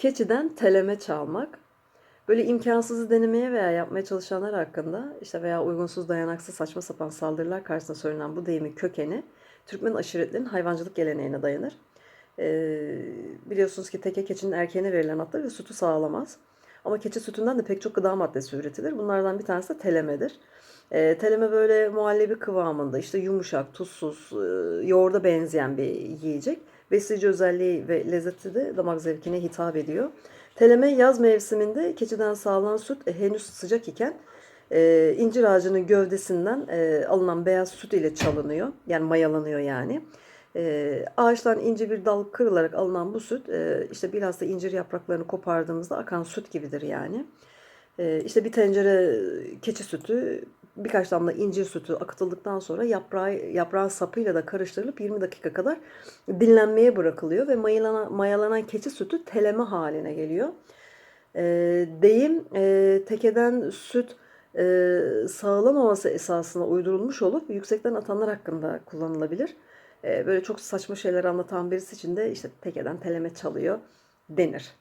Keçiden teleme çalmak. Böyle imkansızı denemeye veya yapmaya çalışanlar hakkında işte veya uygunsuz, dayanaksız, saçma sapan saldırılar karşısında söylenen bu deyimin kökeni Türkmen aşiretlerinin hayvancılık geleneğine dayanır. Ee, biliyorsunuz ki teke keçinin erkeğine verilen atlar ve sütü sağlamaz. Ama keçi sütünden de pek çok gıda maddesi üretilir. Bunlardan bir tanesi de telemedir. Ee, teleme böyle muhallebi kıvamında işte yumuşak, tuzsuz, e, yoğurda benzeyen bir yiyecek. Besleyici özelliği ve lezzeti de damak zevkine hitap ediyor. Teleme yaz mevsiminde keçiden sağlanan süt e, henüz sıcak iken e, incir ağacının gövdesinden e, alınan beyaz süt ile çalınıyor. Yani mayalanıyor yani. E, ağaçtan ince bir dal kırılarak alınan bu süt e, işte bilhassa incir yapraklarını kopardığımızda akan süt gibidir yani. E, işte bir tencere keçi sütü birkaç damla incir sütü akıtıldıktan sonra yaprağı, yaprağın sapıyla da karıştırılıp 20 dakika kadar dinlenmeye bırakılıyor ve mayalanan, mayalanan keçi sütü teleme haline geliyor. E, deyim e, tekeden süt e, sağlamaması esasına uydurulmuş olup yüksekten atanlar hakkında kullanılabilir. E, böyle çok saçma şeyler anlatan birisi için de işte tekeden teleme çalıyor denir.